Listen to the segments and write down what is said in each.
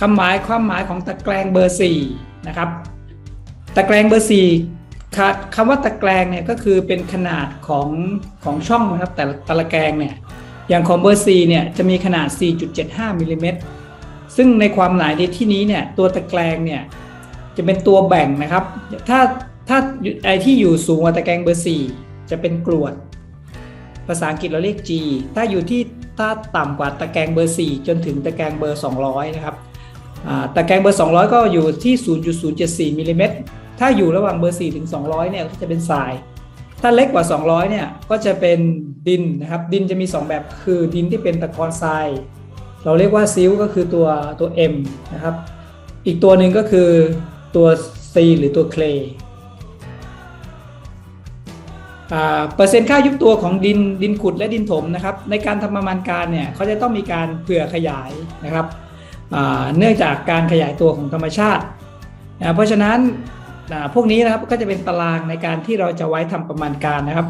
คำหมายความหมายของตะแกรงเบอร์สี่นะครับตะแกรงเบอร์สี่ค่ะคำว่าตะแกรงเนี่ยก็คือเป็นขนาดของของช่องนะครับแต่ละตะละแกรงเนี่ยอย่างของเบอร์สี่เนี่ยจะมีขนาด 4.75มิลลิเมตรซึ่งในความหมายในที่นี้เนี่ยตัวตะแกรงเนี่ยจะเป็นตัวแบ่งนะครับ ถ้าถ้าไอที่อยู่สูงกว่าตะแกรงเบอร์สี่จะเป็นกรวด ภาษาอังกฤษเราเรียก G ถ้าอยู่ที่ถ้าต่ำกว่าตะแกรงเบอร์ 4 จนถึงตะแกรงเบอร์ 200 นะครับ ตะแกรงเบอร์ 200 ก็อยู่ที่ 0.074มิลลิเมตรถ้าอยู่ระหว่างเบอร์ 4 ถึง 200 เนี่ยก็จะเป็นทราย ถ้าเล็กกว่า 200 เนี่ยก็จะเป็นดินนะครับ ดินจะมี 2 แบบคือดินที่เป็นตะกอนทราย เราเรียกว่าซิลก็คือตัวตัว M นะครับ อีกตัวหนึ่งก็คือตัว C หรือตัว clay อ่าเปอร์เซ็นต์ค่ายุบตัวของดินดินขุดและดินถมนะครับในการทำประมาณการเนี่ยเขาจะต้องมีการเผื่อขยายนะครับ เนื่องจากการขยายตัวของธรรมชาติ เพราะฉะนั้นพวกนี้นะครับก็จะเป็นตารางในการที่เราจะไว้ทำประมาณการนะครับ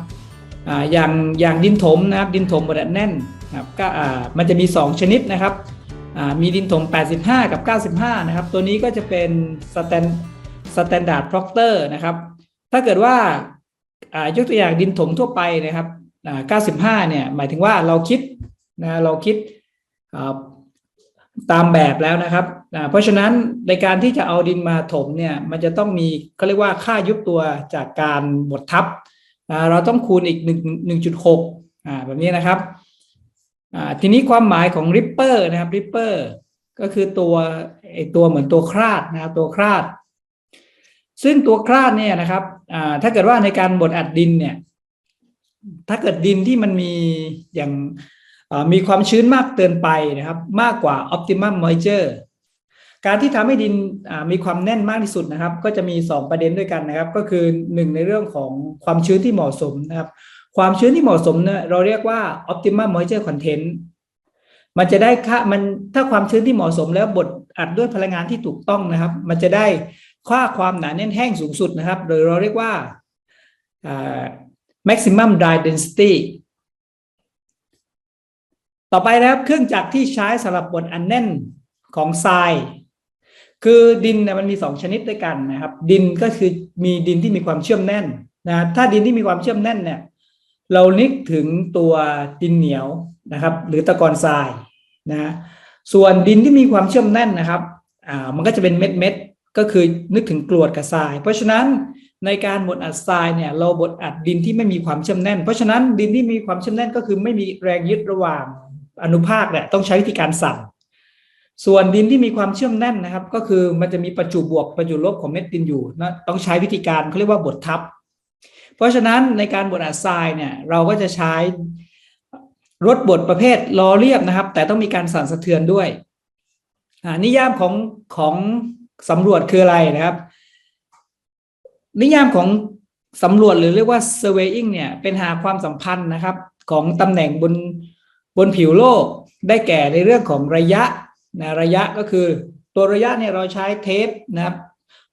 อย่างอย่างดินถมนะครับดินถมบดอัดแน่นนะครับก็มันจะมี 2 ชนิดนะครับมีดินถม 85 กับ 95 นะครับ ตัวนี้ก็จะเป็นสแตนสแตนดาร์ดพร็อกเตอร์นะครับ ถ้าเกิดว่ายกตัวอย่างดินถมทั่วไปนะครับอ่า95 เนี่ยหมายถึงว่าเราคิดนะเราคิด ตามแบบแล้วนะครับ เพราะฉะนั้นในการที่จะเอาดินมาถมเนี่ยมันจะต้องมีเขาเรียกว่าค่ายุบตัวจากการบดทับ เราต้องคูณอีก1 1.6อ่าแบบนี้นะครับ ทีนี้ความหมายของริปเปอร์นะครับริปเปอร์ก็คือตัวไอตัวเหมือนตัวคราดนะครับตัวคราด ซึ่งตัวคราดเนี่ยนะครับถ้าเกิดว่าในการบดอัดดินเนี่ยถ้าเกิดดินที่มันมีอย่าง มีความชื้นมากเกินไปนะครับ มากกว่า optimum moisture การที่ทำให้ดินมีความแน่นมากที่สุดนะครับ ก็จะมี 2 ประเด็นด้วยกันนะครับ ก็คือ 1 ในเรื่องของความชื้นที่เหมาะสมนะครับ ความชื้นที่เหมาะสมเนี่ยเราเรียกว่า optimum moisture content มันจะได้ค่ามันถ้าความชื้นที่เหมาะสมแล้วบดอัดด้วยพลังงานที่ถูกต้องนะครับ มันจะได้ค่าความหนาแน่นแห้งสูงสุดนะครับโดยเราเรียกว่า maximum dry density ต่อไปนะครับเครื่องจักรที่ใช้สำหรับบดอันแน่นของทราย คือดินเนี่ยมันมีสองชนิดด้วยกันนะครับ ดินก็คือมีดินที่มีความเชื่อมแน่นนะถ้าดินที่มีความเชื่อมแน่นเนี่ย เรานึกถึงตัวดินเหนียวนะครับ หรือตะกอนทรายนะส่วนดินที่มีความเชื่อมแน่นนะครับอ่ามันก็จะเป็นเม็ดเม็ดก็คือนึกถึงกรวดกับทราย เพราะฉะนั้นในการบดอัดทรายเนี่ยเราบดอัดดินที่ไม่มีความเชื่อมแน่น เพราะฉะนั้นดินที่มีความเชื่อมแน่นก็คือไม่มีแรงยึดระหว่าง อนุภาคเนี่ยต้องใช้วิธีการสั่น ส่วนดินที่มีความเชื่อมแน่นนะครับ ก็คือมันจะมีประจุบวกประจุลบของเม็ดดินอยู่นะต้องใช้วิธีการเขาเรียกว่าบดทับ เพราะฉะนั้นในการบดอัดทรายเนี่ยเราก็จะใช้รถบดประเภทล้อเรียบนะครับ แต่ต้องมีการสั่นสะเทือนด้วยนิยามของของสำรวจคืออะไรนะครับ นิยามของสำรวจหรือเรียกว่า surveying เนี่ยเป็นหาความสัมพันธ์นะครับ ของตำแหน่งบน บนผิวโลกได้แก่ในเรื่องของระยะนะระยะก็คือตัวระยะเนี่ยเราใช้เทปนะครับ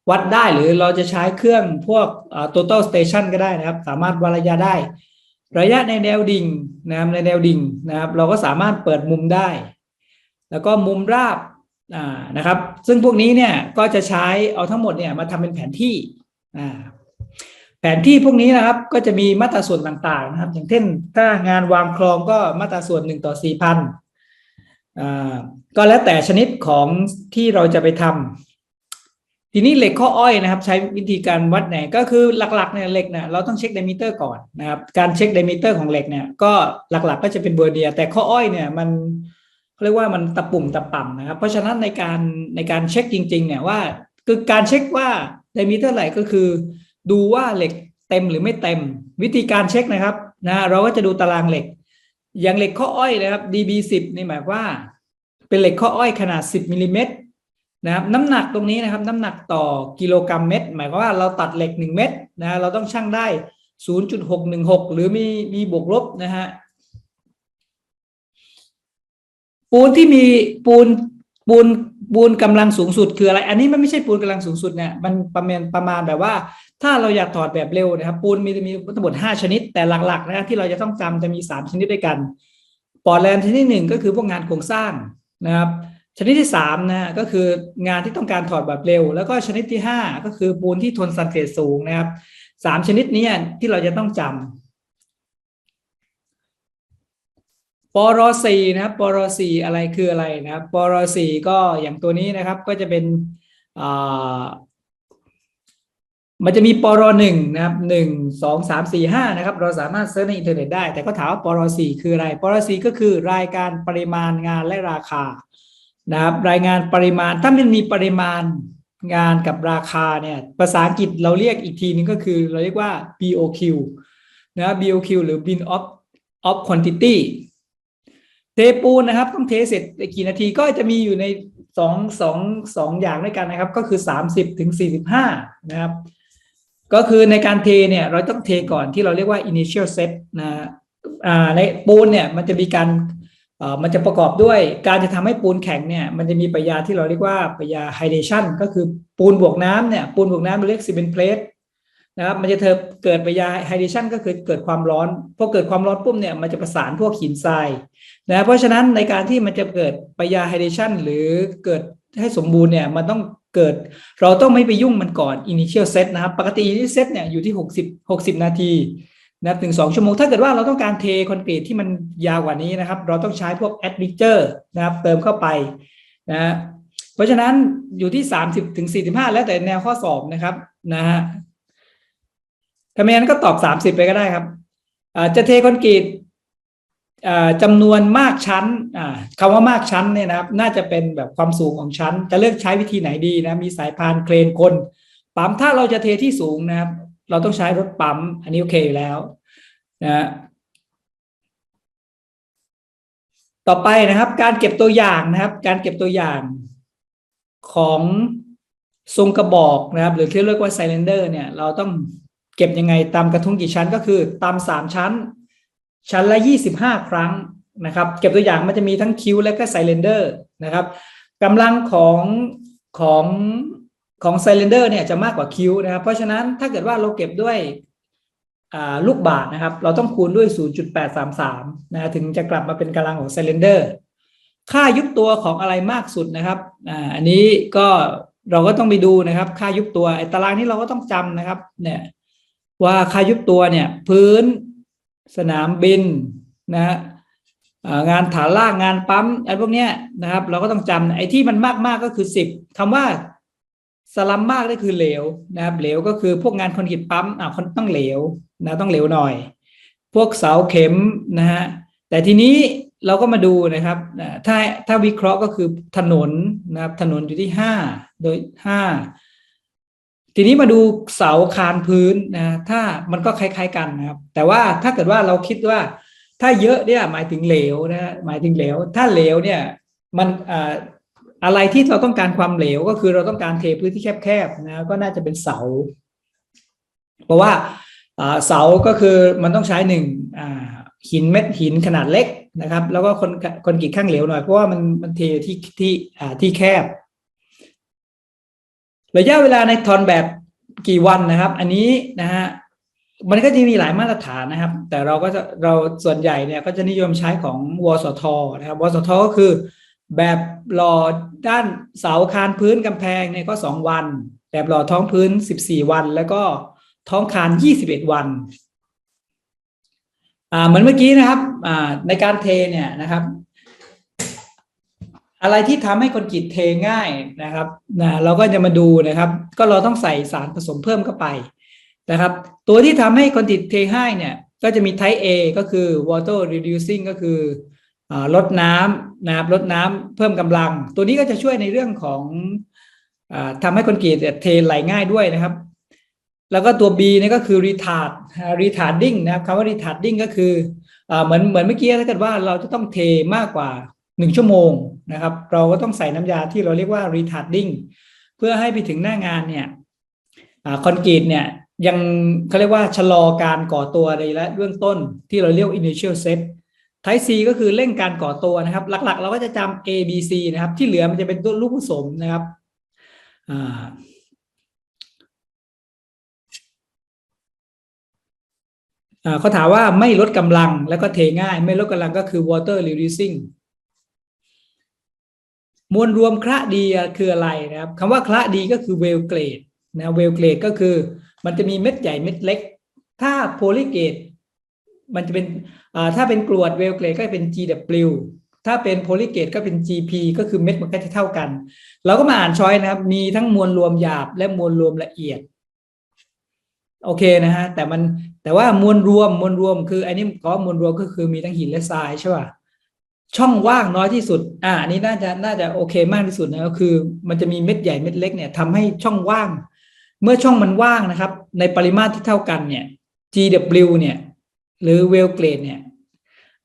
วัดได้หรือเราจะใช้เครื่องพวก total station ก็ได้นะครับ สามารถวัดระยะได้ ระยะในแนวดิ่งนะครับในแนวดิ่งนะครับ เราก็สามารถเปิดมุมได้ แล้วก็มุมราบนะครับ ซึ่งพวกนี้เนี่ยก็จะใช้เอาทั้งหมดเนี่ยมาทำเป็นแผนที่ นที่พวกนี้นะครับก็จะมีมาตราส่วนต่างๆนะครับ อย่างเช่นถ้างานวางคลองก็มาตราส่วนหนึ่งต่อสี่พันอ่าก็แล้วแต่ชนิดของที่เราจะไปทำทีนี้เหล็กข้ออ้อยนะครับ ใช้วิธีการวัดไหนก็คือหลักๆเนี่ยเหล็กเนี่ยเราต้องเช็คไดมิเตอร์ก่อนนะครับ การเช็คไดมิเตอร์ของเหล็กเนี่ยก็หลักๆ ก็จะเป็นเบอร์เดีย แต่ข้ออ้อยเนี่ยมันเขาเรียกว่ามันตะปุ่มตะป่ำนะครับ เพราะฉะนั้นในการในการเช็คจริง ๆ เนี่ยว่าคือการเช็คว่าไดมิเตอร์ไหนก็คือ ดูว่าเหล็กเต็มหรือไม่เต็ม วิธีการเช็คนะครับนะเราก็จะดูตารางเหล็ก อย่างเหล็กข้ออ้อยนะครับ DB10 นี่หมายว่า เป็นเหล็กข้ออ้อยขนาด 10มิลลิเมตรนะครับน้ำหนักตรงนี้นะครับ น้ำหนักต่อกิโลกรัมเม็ดหมายความว่าเราตัดเหล็ก 1 เม็ดนะเราต้องชั่งได้ 0.616 หรือมีมีบวกลบนะฮะปูนที่มีปูนปูนปูนกำลังสูงสุดคืออะไร อันนี้มันไม่ใช่ปูนกำลังสูงสุดเนี่ยมันประมาณประมาณแบบว่า ถ้าเราอยากถอดแบบเร็วนะครับปูนมีมีทั้งหมด5ชนิด แต่หลักๆนะที่เราจะต้องจำจะมี 3 ชนิดด้วยกันปอร์แลนด์ชนิดหนึ่งก็คือพวกงานโครงสร้างนะครับชนิดที่สามนะก็คืองานที่ต้องการถอดแบบเร็ว แล้วก็ชนิดที่ห้าก็คือปูนที่ทนซัลเฟตสูงนะครับสามชนิดนี้ที่เราจะต้องจำปรสี่นะครับปรสี่อะไรคืออะไรนะครับปรสี่ก็อย่างตัวนี้นะครับก็จะเป็นอ่า มันจะมีปรหนึ่งนะครับหนึ่งสองสามสี่ห้านะครับ เราสามารถเซิร์ชในอินเทอร์เน็ตได้ แต่ก็ถามว่าปรสี่คืออะไรปรสี่ก็คือรายการปริมาณงานและราคานะครับ รายงานปริมาณถ้ามันมีปริมาณงานกับราคาเนี่ยภาษาอังกฤษเราเรียกอีกทีนึงก็คือเราเรียกว่า BOQ นะ BOQ หรือ bin of of quantity เทปูนนะครับ ต้องเทเสร็จกี่นาทีก็จะมีอยู่ในสองสองสองอย่างด้วยกันนะครับ ก็คือ30ถึง45นะครับ ก็คือในการเทเนี่ยเราต้องเทก่อนที่เราเรียกว่า initial set นะอ่าในปูนเนี่ยมันจะมีการมันจะประกอบด้วยการจะทำให้ปูนแข็งเนี่ยมันจะมีปยาที่เราเรียกว่าปยา hydration ก็คือปูนบวกน้ำเนี่ยปูนบวกน้ำเราเรียก cement plate นะครับมันจะเธอเกิดปยา hydration ก็คือเกิดความร้อนพอเกิดความร้อนปุ๊บเนี่ยมันจะประสานพวกหินทรายนะเพราะฉะนั้นในการที่มันจะเกิดปยา hydration หรือเกิดให้สมบูรณ์เนี่ยมันต้องเกิด เราต้องไม่ไปยุ่งมันก่อน initial set นะครับ ปกติ initial set เนี่ยอยู่ที่ 60 60 นาทีนะครับถึง 2 ชั่วโมง ถ้าเกิดว่าเราต้องการเทคอนกรีตที่มันยาวกว่านี้นะครับ เราต้องใช้พวก admixture นะครับ เติมเข้าไปนะเพราะฉะนั้นอยู่ที่ 30ถึง45 แล้วแต่แนวข้อสอบนะครับนะฮะถ้าไม่งั้นก็ตอบ 30 ไปก็ได้ครับอ่าจะเทคอนกรีต จำนวนมากชั้นคำว่ามากชั้นเนี่ยนะครับน่าจะเป็นแบบความสูงของชั้น จะเลือกใช้วิธีไหนดีนะมีสายพานเครนกลปั๊มถ้าเราจะเทที่สูงนะครับ เราต้องใช้รถปั๊ม อันนี้โอเคอยู่แล้วนะต่อไปนะครับ การเก็บตัวอย่างนะครับ การเก็บตัวอย่างของทรงกระบอกนะครับ หรือที่เรียกว่าไซเลนเดอร์เนี่ย เราต้องเก็บยังไงตามกระทุ้งกี่ชั้นก็คือตามสามชั้น ชั้นละ 25 ครั้งนะครับเก็บตัวอย่างมันจะมีทั้งคิวและก็ไซเลนเดอร์นะครับกำลังของของของไซเลนเดอร์เนี่ยจะมากกว่าคิวนะครับ เพราะฉะนั้นถ้าเกิดว่าเราเก็บด้วยลูกบาทนะครับ เราต้องคูณด้วย 0.833นะถึงจะกลับมาเป็นกำลังของไซเลนเดอร์ค่ายุบตัวของอะไรมากสุดนะครับอ,อันนี้ก็เราก็ต้องไปดูนะครับ ค่ายุบตัวไอ้ตารางนี้เราก็ต้องจำนะครับเนี่ยว่าค่ายุบตัวเนี่ยพื้น สนามบินนะฮะงานฐานล่างงานปั๊มอะไรพวกเนี้ยนะครับ เราก็ต้องจำไอ้ที่มันมากมากก็คือสิบคำว่าสลัมมากก็คือเหลวนะครับ เหลวก็คือพวกงานคอนกรีตปั๊มอ่าคนต้องเหลวนะต้องเหลวหน่อย พวกเสาเข็มนะฮะแต่ทีนี้เราก็มาดูนะครับถ้าถ้าวิเคราะห์ก็คือถนนนะครับ ถนนอยู่ที่ห้าโดยห้า ทีนี้มาดูเสาคานพื้นนะ ถ้ามันก็คล้ายๆกันนะครับ แต่ว่าถ้าเกิดว่าเราคิดว่า ถ้าเยอะเนี่ยหมายถึงเหลวนะหมายถึงเหลว ถ้าเหลวเนี่ยมันอะไรที่เราต้องการความเหลวก็คือเราต้องการเทพื้นที่แคบๆนะก็น่าจะเป็นเสา เพราะว่าเสาก็คือมันต้องใช้หนึ่งหินเม็ดหินขนาดเล็กนะครับ แล้วก็คนคนกีดข้างเหลวหน่อยเพราะว่ามันมันเทที่ที่ที่แคบ ระยะเวลาในทอนแบบกี่วันนะครับ อันนี้นะฮะมันก็จะมีหลายมาตรฐานนะครับ แต่เราก็จะเราส่วนใหญ่เนี่ยก็จะนิยมใช้ของวสทนะครับวสทก็คือ แบบหล่อด้านเสาคานพื้นกำแพงเนี่ยก็สองวัน แบบหล่อท้องพื้นสิบสี่วัน แล้วก็ท้องคานยี่สิบเอ็ดวันอ่าเหมือนเมื่อกี้นะครับอ่าในการเทเนี่ยนะครับ อะไรที่ทำให้คนกรีตเทง่ายนะครับนะเราก็จะมาดูนะครับ ก็เราต้องใส่สารผสมเพิ่มเข้าไปนะครับ ตัวที่ทำให้คนกรีตเทง่ายเนี่ย ก็จะมี type A ก็คือ water reducing ก็คืออลดน้ำนะครับลดน้ำเพิ่มกำลัง ตัวนี้ก็จะช่วยในเรื่องของอทำให้คนกรีตเทไหลง่ายด้วยนะครับ แล้วก็ตัว B นี่ก็คือ retard retarding นะครับคำว่า retarding ก็คืออเหมือนเหมือนเมื่อกี้ถ้าเกิดว่าเราจะต้องเทมากกว่า หนึ่งชั่วโมงนะครับ เราก็ต้องใส่น้ำยาที่เราเรียกว่า retarding เพื่อให้ไปถึงหน้างานเนี่ยคอนกรีตเนี่ยยังเขาเรียกว่าชะลอการก่อตัวในและเบื้องต้นที่เราเรียก initial set type C ก็คือเร่งการก่อตัวนะครับ หลักๆ เราก็จะจำ A B C นะครับ ที่เหลือมันจะเป็นตัวลูกผสมนะครับเขาถามว่าไม่ลดกำลังแล้วก็เทง่าย ไม่ลดกำลังก็คือ water reducing มวลรวมคระดีคืออะไรนะครับคำว่าคระดีก็คือเวลเกรดนะเวลเกรดก็คือ มันจะมีเม็ดใหญ่เม็ดเล็ก ถ้าโพลิเกตมันจะเป็นถ้าเป็นกรวดเวลเกรดก็เป็น GW ถ้าเป็นโพลิเกตก็เป็น GP ก็คือเม็ดมันก็จะเท่ากัน เราก็มาอ่านช้อยนะครับ มีทั้งมวลรวมหยาบและมวลรวมละเอียด โอเคนะฮะ แต่มันแต่ว่ามวลรวมมวลรวมคืออันนี้ก็มวลรวมก็คือมีทั้งหินและทรายใช่ป่ะ ช่องว่างน้อยที่สุด อ่าอันนี้น่าจะน่าจะโอเคมากที่สุดนะก็คือ มันจะมีเม็ดใหญ่เม็ดเล็กเนี่ยทำให้ช่องว่าง เมื่อช่องมันว่างนะครับ ในปริมาตรที่เท่ากันเนี่ย GW เนี่ย หรือเวลเกรดเนี่ย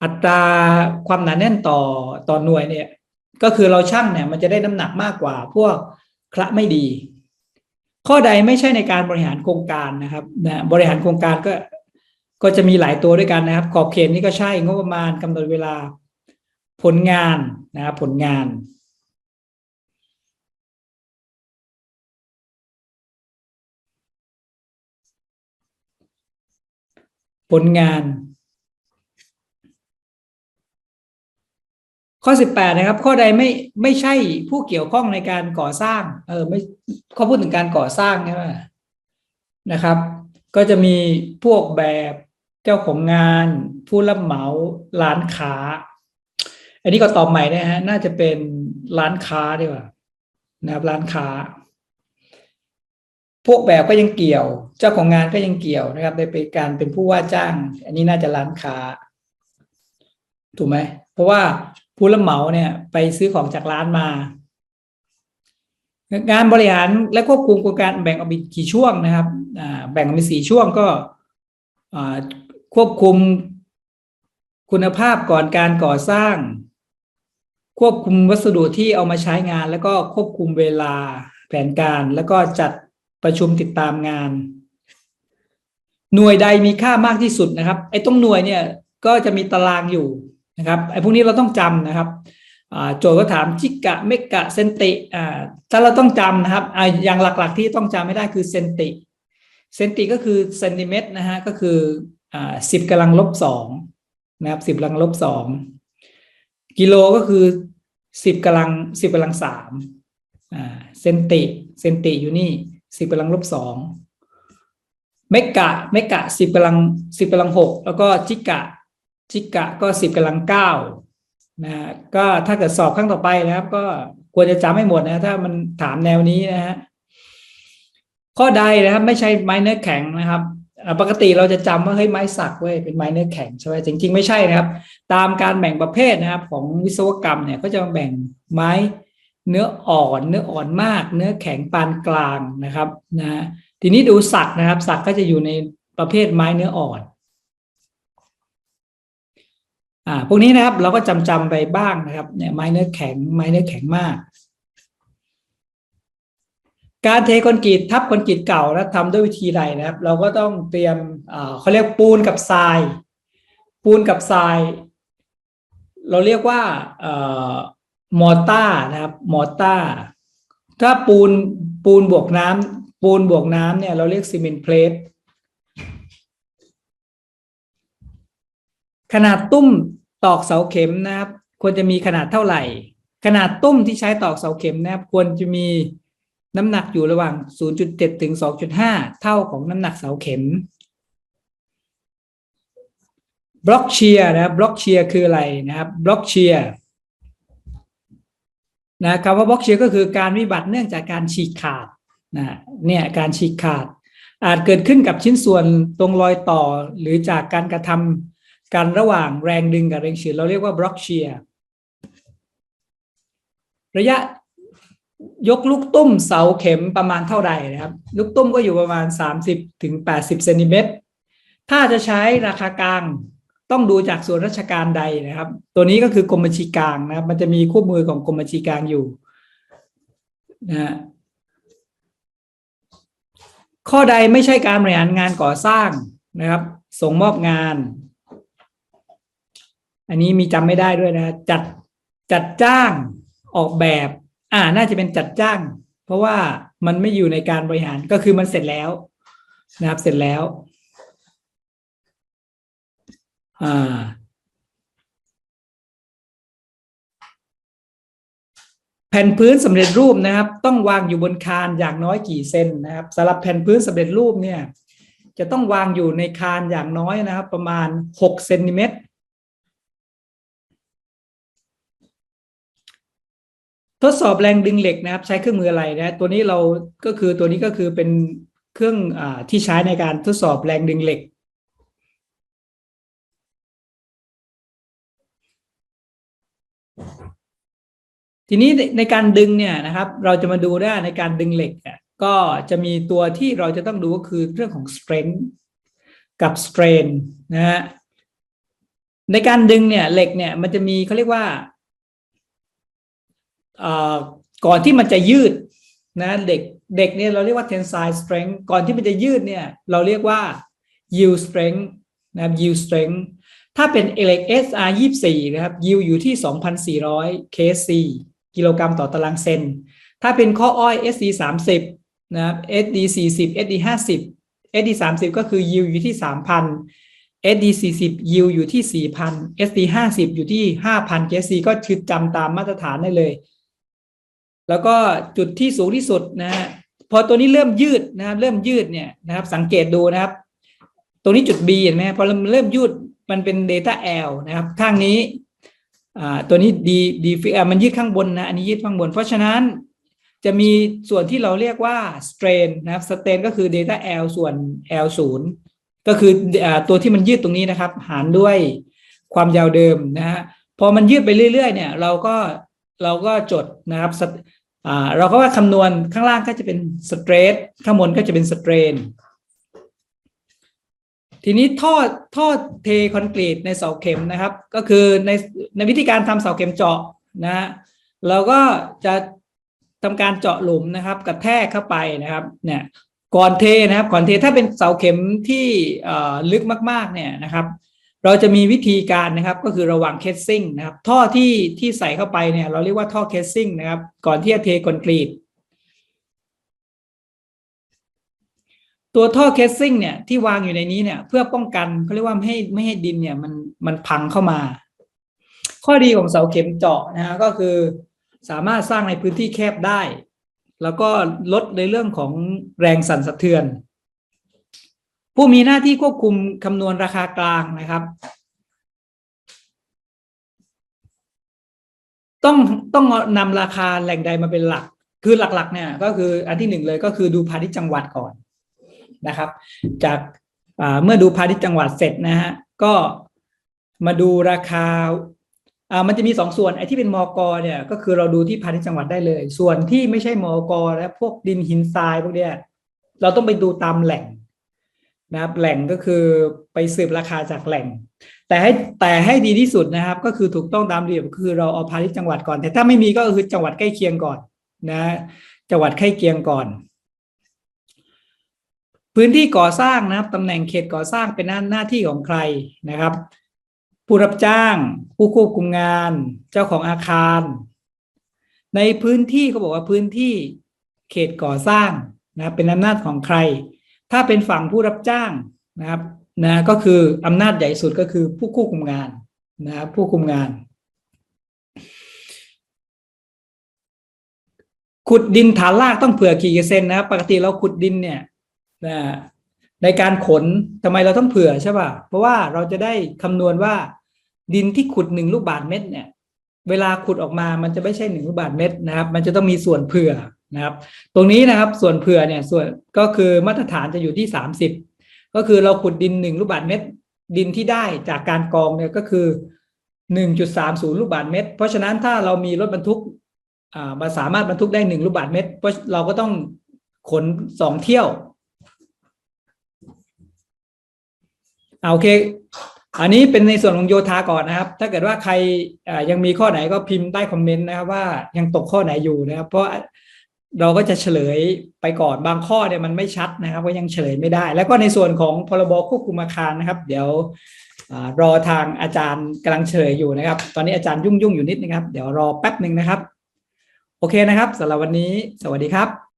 อัตราความหนาแน่นต่อต่อหน่วยเนี่ย ก็คือเราชั่งเนี่ย มันจะได้น้ำหนักมากกว่า พวกคละไม่ดี ข้อใดไม่ใช่ในการบริหารโครงการนะครับนะบริหารโครงการก็ก็จะมีหลายตัวด้วยกันนะครับ ขอบเขตนี่ก็ใช่งบประมาณกำหนดเวลา ผลงานนะครับผลงานผลงาน ข้อสิบแปดนะครับ ข้อใดไม่ไม่ใช่ผู้เกี่ยวข้องในการก่อสร้าง เออไม่เขาพูดถึงการก่อสร้างใช่ไหมนะครับ ก็จะมีพวกแบบเจ้าของงาน ผู้รับเหมาร้านค้า อันนี้ก็ตอบใหม่นะฮะ น่าจะเป็นร้านค้าดีกว่านะครับร้านค้า พวกแบบก็ยังเกี่ยว เจ้าของงานก็ยังเกี่ยวนะครับในเป็นการเป็นผู้ว่าจ้าง อันนี้น่าจะร้านค้า ถูกไหมเพราะว่าผู้รับเหมาเนี่ย ไปซื้อของจากร้านมา งานบริหารและควบคุมโครงการแบ่งออกเป็นกี่ช่วงนะครับแบ่งออกเป็นสี่ช่วงก็ควบคุมคุณภาพก่อนการก่อสร้าง ควบคุมวัสดุที่เอามาใช้งาน แล้วก็ควบคุมเวลาแผนการ แล้วก็จัดประชุมติดตามงาน หน่วยใดมีค่ามากที่สุดนะครับ ไอ้ตรงหน่วยเนี่ยก็จะมีตารางอยู่นะครับไอ้พวกนี้เราต้องจำนะครับโจทย์ก็ถามจิกะเมกะเซนติถ้าเราต้องจำนะครับออย่างหลักๆที่ต้องจำไม่ได้คือเซนติเซนติก็คือเซนติเมตรนะฮะก็คือสิบกำลังลบสองนะครับสิบกำลังลบสอง กิโลก็คือสิบกำลังสิบกำลังสามอ่าเซนติเซนติอยู่นี่สิบกำลังลบสองเมกะเมกะสิบกำลังสิบกำลังหกแล้วก็จิกะจิกะก็สิบกำลังเก้านะก็ถ้าเกิดสอบครั้งต่อไปนะครับ ก็ควรจะจำให้หมดนะถ้ามันถามแนวนี้นะฮะข้อใดนะครับ ไม่ใช่ไม้เนื้อแข็งนะครับ ปกติเราจะจำว่าเฮ้ยไม้สักเว้ยเป็นไม้เนื้อแข็งใช่ไหมจริงๆไม่ใช่นะครับ ตามการแบ่งประเภทนะครับของวิศวกรรมเนี่ยก็จะแบ่งไม้เนื้ออ่อนเนื้ออ่อนมาก เนื้อแข็งปานกลางนะครับนะทีนี้ดูสักนะครับ สักก็จะอยู่ในประเภทไม้เนื้ออ่อนอ่าพวกนี้นะครับเราก็จำจำไปบ้างนะครับเนี่ยไม้เนื้อแข็งไม้เนื้อแข็งมาก การเทคอนกรีตทับคอนกรีตเก่าแล้วทำด้วยวิธีใดนะครับ เราก็ต้องเตรียมเขาเรียกปูนกับทราย ปูนกับทราย เราเรียกว่าเอ่อมอต้านะครับมอต้าถ้าปูนปูนบวกน้ำปูนบวกน้ำเนี่ยเราเรียกซีเมนต์เพลทขนาดตุ้มตอกเสาเข็มนะครับ ควรจะมีขนาดเท่าไหร่ ขนาดตุ้มที่ใช้ตอกเสาเข็มนะครับ ควรจะมี น้ำหนักอยู่ระหว่าง 0.7 ถึง 2.5 เท่าของน้ำหนักเสาเข็ม บล็อกเชียร์นะครับบล็อกเชียร์คืออะไรนะครับบล็อกเชียร์นะคำว่าบล็อกเชียร์ก็คือการวิบัติเนื่องจากการฉีกขาดนะเนี่ยการฉีกขาด อาจเกิดขึ้นกับชิ้นส่วนตรงรอยต่อหรือจากการกระทำการระหว่างแรงดึงกับแรงเฉือนเราเรียกว่าบล็อกเชียร์ระยะ ยกลูกตุ้มเสาเข็มประมาณเท่าใดนะครับ ลูกตุ้มก็อยู่ประมาณ 30ถึง80เซนติเมตรถ้าจะใช้ราคากลางต้องดูจากส่วนราชการใดนะครับ ตัวนี้ก็คือกรมบัญชีกลางนะครับ มันจะมีคู่มือของกรมบัญชีกลางอยู่นะข้อใดไม่ใช่การบริหารงานก่อสร้างนะครับ ส่งมอบงาน อันนี้มีจำไม่ได้ด้วยนะ จัดจัดจ้างออกแบบ อ่า น่าจะเป็นจัดจ้าง เพราะว่ามันไม่อยู่ในการบริหารก็คือมันเสร็จแล้ว นะครับ เสร็จแล้ว อ่าแผ่นพื้นสำเร็จรูปนะครับ ต้องวางอยู่บนคานอย่างน้อยกี่เซนนะครับสำหรับแผ่นพื้นสำเร็จรูปเนี่ย จะต้องวางอยู่ในคานอย่างน้อยนะครับ ประมาณ6เซนติเมตร ทดสอบแรงดึงเหล็กนะครับ ใช้เครื่องมืออะไรนะตัวนี้เราก็คือตัวนี้ก็คือเป็นเครื่องอที่ใช้ในการทดสอบแรงดึงเหล็ก ทีนี้ในการดึงเนี่ยนะครับ เราจะมาดูได้ในการดึงเหล็กอะก็จะมีตัวที่เราจะต้องดูก็คือเรื่องของ strength กับ strain นะฮะในการดึงเนี่ยเหล็กเนี่ยมันจะมีเขาเรียกว่า ก่อนที่มันจะยืดนะเด็กเด็กเนี่ยเราเรียกว่า tensile strength ก่อนที่มันจะยืดเนี่ยเราเรียกว่า yield strength นะครับ yield strength ถ้าเป็นเหล็ก SR 24 นะครับ yield อยู่ที่ 2,400 kc กิโลกรัมต่อตารางเซน ถ้าเป็นข้ออ้อย SD 30 นะครับ SD 40 SD 50 SD 30 ก็คือ yield อยู่ที่ 3,000 SD 40 yield อยู่ที่ 4,000 SD 50 อยู่ที่ 5,000 kc ก็คือจำตามมาตรฐานได้เลย แล้วก็จุดที่สูงที่สุดนะฮะพอตัวนี้เริ่มยืดนะครับ เริ่มยืดเนี่ยนะครับ สังเกตดูนะครับ ตรงนี้จุด B เห็นไหมพอเริ่มยืดมันเป็น Delta L นะครับ ข้างนี้อ่าตัวนี้ดีดีฟิอ่ามันยืดข้างบนนะอันนี้ยืดข้างบน เพราะฉะนั้นจะมีส่วนที่เราเรียกว่า strain นะครับ strain ก็คือ delta L ส่วน L 0ก็คืออ่าตัวที่มันยืดตรงนี้นะครับ หารด้วยความยาวเดิมนะฮะพอมันยืดไปเรื่อย ๆ เนี่ย เราก็ เราก็จดนะครับ sat- อ่าเราก็ว่าคำนวณข้างล่างก็จะเป็น stress ข้างบนก็จะเป็น strain ทีนี้ท่อท่อเทคอนกรีตในเสาเข็มนะครับ ก็คือในในวิธีการทำเสาเข็มเจาะนะฮะเราก็จะทำการเจาะหลุมนะครับกระแทกเข้าไปนะครับเนี่ยก่อนเทนะครับก่อนเทถ้าเป็นเสาเข็มที่ลึกมาก ๆเนี่ยนะครับ เราจะมีวิธีการนะครับก็คือระวังเคสซิ่งนะครับท่อที่ที่ใส่เข้าไปเนี่ย เราเรียกว่าท่อเคสซิ่งนะครับ ก่อนที่จะเทคอนกรีตตัวท่อเคสซิ่งเนี่ยที่วางอยู่ในนี้เนี่ย เพื่อป้องกันเขาเรียกว่าไม่ให้ไม่ให้ดินเนี่ยมันมันพังเข้ามา ข้อดีของเสาเข็มเจาะนะฮะก็คือสามารถสร้างในพื้นที่แคบได้ แล้วก็ลดในเรื่องของแรงสั่นสะเทือน ผู้มีหน้าที่ควบคุมคำนวณราคากลางนะครับ ต้องต้องนำราคาแหล่งใดมาเป็นหลัก คือหลักๆ เนี่ย ก็คืออันที่หนึ่งเลยก็คือดูพาณิชย์จังหวัดก่อนนะครับ จากเมื่อดูพาณิชย์จังหวัดเสร็จนะฮะก็มาดูราคาอ่ามันจะมีสองส่วนไอ้ที่เป็นมอกอเนี่ยก็คือเราดูที่พาณิชย์จังหวัดได้เลย ส่วนที่ไม่ใช่มอกอและพวกดินหินทรายพวกเนี้ยเราต้องไปดูตามแหล่ง นะครับแหล่งก็คือไปสืบราคาจากแหล่ง แต่ให้แต่ให้ดีที่สุดนะครับ ก็คือถูกต้องตามระเบียบคือเราเอาพาณิชย์จังหวัดก่อน แต่ถ้าไม่มีก็คือจังหวัดใกล้เคียงก่อนนะจังหวัดใกล้เคียงก่อน พื้นที่ก่อสร้างนะครับตำแหน่งเขตก่อสร้างเป็นหน้าหน้าที่ของใครนะครับ ผู้รับจ้าง ผู้ควบคุมงาน เจ้าของอาคาร ในพื้นที่เขาบอกว่าพื้นที่เขตก่อสร้างนะครับเป็นอำนาจของใคร ถ้าเป็นฝั่งผู้รับจ้างนะครับนะก็คืออำนาจใหญ่สุดก็คือผู้ควบคุมงานนะครับผู้คุมงาน ขุดดินฐานรากต้องเผื่อกี่เปอร์เซ็นต์นะครับปกติเราขุดดินเนี่ยนะในการขนทำไมเราต้องเผื่อใช่ป่ะเพราะว่าเราจะได้คำนวณว่าดินที่ขุดหนึ่งลูกบาศก์เมตรเนี่ย เวลาขุดออกมามันจะไม่ใช่หนึ่งลูกบาศก์เมตรนะครับ มันจะต้องมีส่วนเผื่อ นะครับ ตรงนี้นะครับส่วนเผื่อเนี่ยส่วนก็คือมาตรฐานจะอยู่ที่สามสิบก็คือเราขุดดินหนึ่งลูกบาศก์เมตร ดินที่ได้จากการกองเนี่ยก็คือหนึ่งจุดสามศูนย์ลูกบาศก์เมตร เพราะฉะนั้นถ้าเรามีรถบรรทุกอ่าสามารถบรรทุกได้หนึ่งลูกบาศก์เมตรเพราะเราก็ต้องขนสองเที่ยวเอาโอเค อันนี้เป็นในส่วนของโยธาก่อนนะครับ ถ้าเกิดว่าใครยังมีข้อไหนก็พิมพ์ใต้คอมเมนต์นะครับว่ายังตกข้อไหนอยู่นะครับ เพราะ เราก็จะเฉลยไปก่อนบางข้อเนี่ยมันไม่ชัดนะครับก็ยังเฉลยไม่ได้ แล้วก็ในส่วนของพรบควบคุมอาคารนะครับ เดี๋ยวอรอทางอาจารย์กำลังเฉลยอยู่นะครับ ตอนนี้อาจารย์ยุ่งๆอยู่นิดนึงครับ เดี๋ยวรอแป๊บหนึ่งนะครับ โอเคนะครับสำหรับวันนี้ สวัสดีครับ